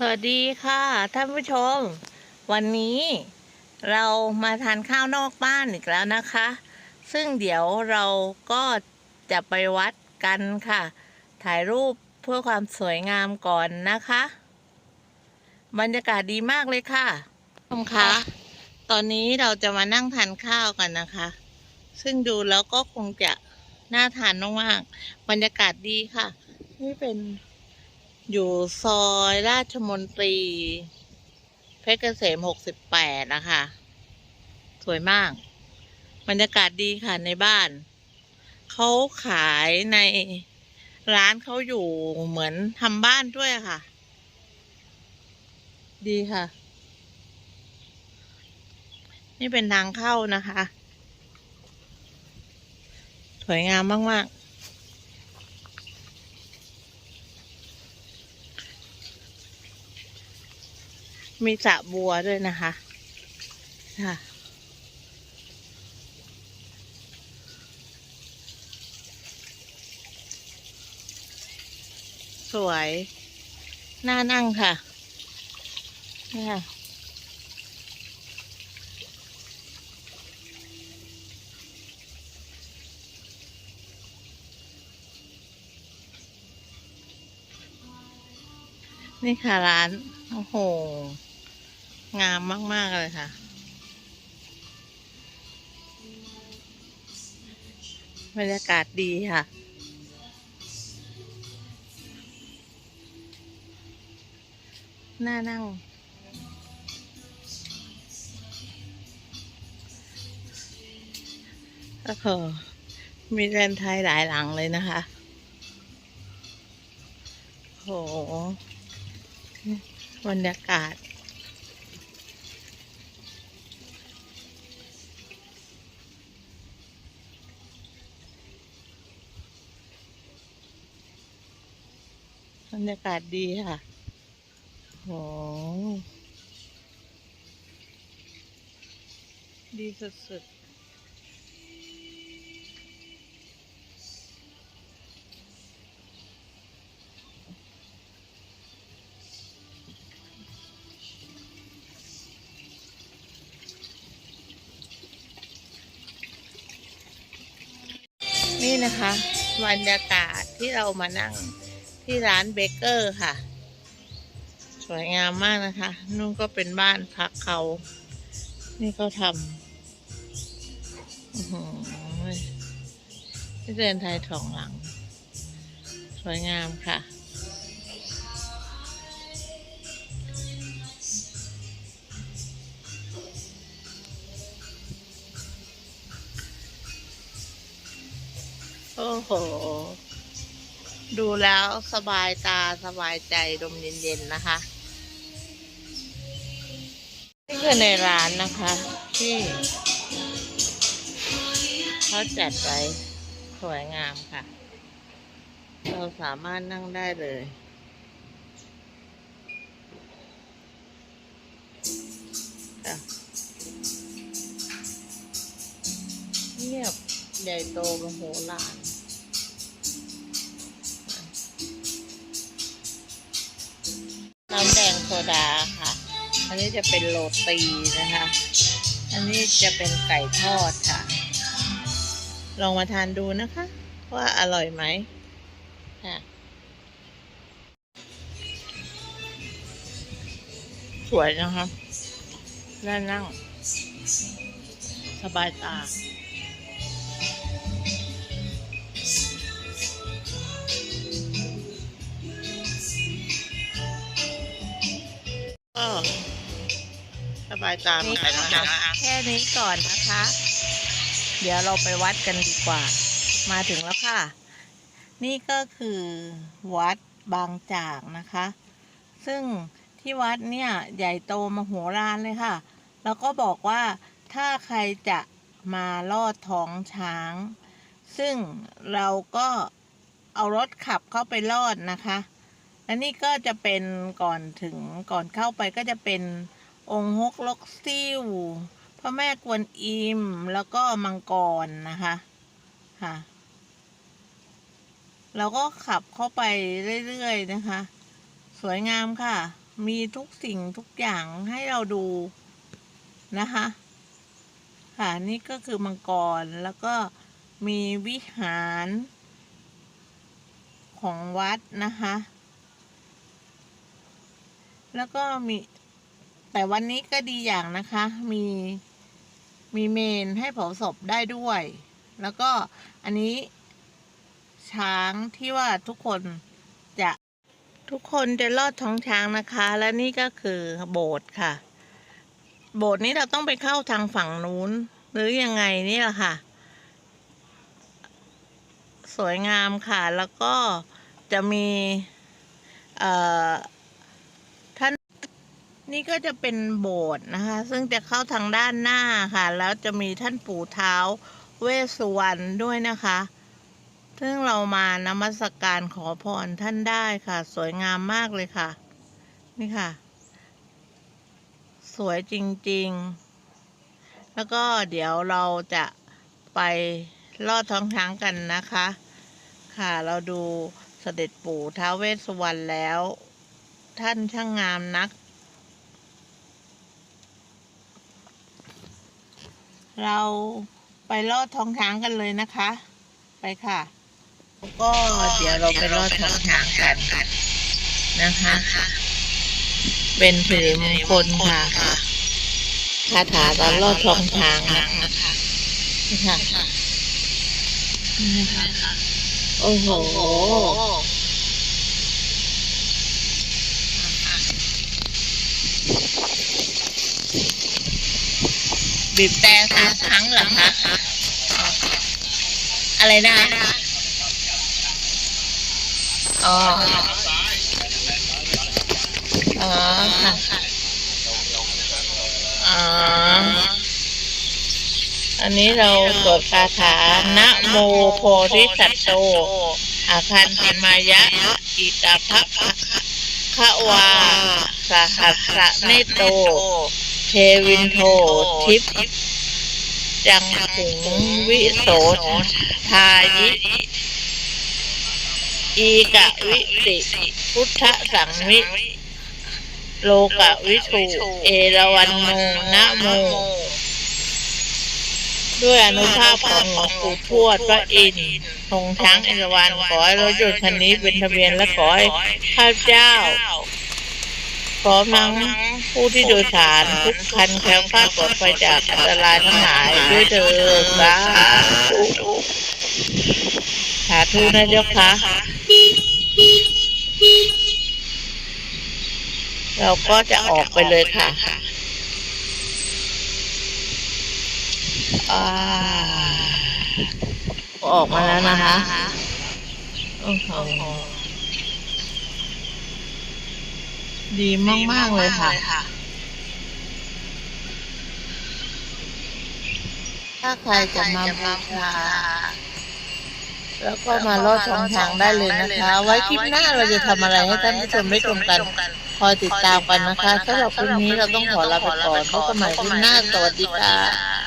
สวัสดีค่ะ ท่านผู้ชม วันนี้เรามาทานข้าวนอกบ้านอีกแล้วนะคะ ซึ่งเดี๋ยวเราก็จะไปวัดกันค่ะ ถ่ายรูปเพื่อความสวยงามก่อนนะคะ บรรยากาศดีมากเลยค่ะท่านผู้ชมคะตอนนี้เราจะมานั่งทานข้าวกันนะคะ ซึ่งดูแล้วก็คงจะน่าทานมากๆบรรยากาศดีค่ะ นี่เป็น อยู่ซอยราชมนตรี เพชรเกษมหกสิบแปดนะคะ สวยมาก บรรยากาศดีค่ะในบ้าน เขาขายในร้านเขาอยู่เหมือนทำบ้านด้วยค่ะ ดีค่ะ นี่เป็นทางเข้านะคะ สวยงามมาก ๆ มีสระบัวด้วยนะคะค่ะสวย น่านั่งค่ะนี่ค่ะนี่ค่ะร้าน โอ้โห งามมาก ๆ เลยค่ะ บรรยากาศดีค่ะ น่านั่ง โอ้โห มีแรนไทยหลายหลังเลยนะคะโอ้โหบรรยากาศ รรยากาศดีค่ะโหดีสุดๆนี่นะคะบรรยากาศที่เรามานั่ง ที่ร้านเบเกอร์ค่ะ สวยงามมากนะคะนู่นก็เป็นบ้านพักเขา นี่เขาทำที่เดินไทยสองหลัง สวยงามค่ะโอ้โห ดูแล้วสบายตาสบายใจลมเย็นๆนะคะ นี่คือในร้านนะคะ ที่เขาจัดไว้สวยงามค่ะ เราสามารถนั่งได้เลยเงียบใหญ่โตมโหฬาร โซดาค่ะ อันนี้จะเป็นโรตีนะคะ อันนี้จะเป็นไก่ทอดค่ะ ลองมาทานดูนะคะ ว่าอร่อยไหมค่ะสวยนะคะน่านั่ง สบายตา ก็สบายตาเหมือนกันนะคะแค่นี้ก่อนนะคะ เดี๋ยวเราไปวัดกันดีกว่า มาถึงแล้วค่ะ นี่ก็คือวัดบางจากนะคะ ซึ่งที่วัดเนี่ยใหญ่โตมโหฬารเลยค่ะ แล้วก็บอกว่าถ้าใครจะมาลอดท้องช้าง ซึ่งเราก็เอารถขับเข้าไปลอดนะคะ และนี่ก็จะเป็นก่อนถึงก่อนเข้าไปก็จะเป็นองค์ฮกลกซิ่วพระแม่กวนอิมแล้วก็มังกรนะคะค่ะเราก็ขับเข้าไปเรื่อยๆนะคะ สวยงามค่ะ มีทุกสิ่งทุกอย่างให้เราดูนะคะ ค่ะนี่ก็คือมังกรแล้วก็มีวิหารของวัดนะคะ แล้วก็มี แต่วันนี้ก็ดีอย่างนะคะ มีมีเมนให้เผาศพได้ด้วย แล้วก็อันนี้ช้างที่ว่าทุกคนจะทุกคนจะลอดท้องช้างนะคะ และนี่ก็คือโบสถ์ค่ะ โบสถ์นี้เราต้องไปเข้าทางฝั่งนู้น หรือยังไงนี่แหละค่ะ สวยงามค่ะ แล้วก็จะมี เอ่อ นี่ก็จะเป็นโบสถ์นะคะ ซึ่งจะเข้าทางด้านหน้าค่ะ แล้วจะมีท่านปู่เท้าเวสสุวรรณด้วยนะคะ ซึ่งเรามานมัสการขอพรท่านได้ค่ะ สวยงามมากเลยค่ะ นี่ค่ะ สวยจริงๆ แล้วก็เดี๋ยวเราจะไปลอดท้องช้างกันนะคะ ค่ะเราดูเสด็จปู่ท้าเวสสุวรรณแล้ว ท่านช่างงามนัก เราไปลอดท้องช้างกันเลยนะคะ ไปค่ะ ก็เดี๋ยวเราไปลอดท้องช้างกันนะคะ เป็นสิริมงคลค่ะคาถาตอนลอดท้องช้างนะคะค่ะโอ้โห บีบแต่สามครั้งเหรอคะอะไรนะอ๋ออ๋อค่ะอ๋ออันนี้เราสวดคาถานะโมโพธิสัตว์โตอาคันติมายะอิตาภะขะวาสหัสสะเนโต เทวินโททิพจังขุงวิโสทายิอีกะวิติพุทธสังวิ โลกะวิทูเอราวันโนนะโม ด้วยอนุภาพของหลวงปู่ทวดพระอินทร์ทงช้างเอราวันขอให้รถยนต์คันนี้เป็นทะเบียนและขอให้ข้าพเจ้า พร้อมทั้งผู้ที่โดยสารทุกคันแคล้วคลาดปลอดภัยจากอันตรายทั้งหลายด้วยเถิดสาธุสาธุนะเจ้าค่ะเราก็จะออกไปเลยค่ะอ่าออกมาแล้วนะคะโอ้โห ดีมาก ๆ เลยค่ะ ถ้าใครจะมาบูชาแล้วก็มาลอดช่องทางได้เลยนะคะ ไว้คลิปหน้าเราจะทำอะไรให้ท่านผู้ชมได้ชมกัน คอยติดตามกันนะคะสำหรับคลิปนี้เราต้องขอลาไปก่อนพบกันใหม่คลิปหน้าสวัสดีค่ะ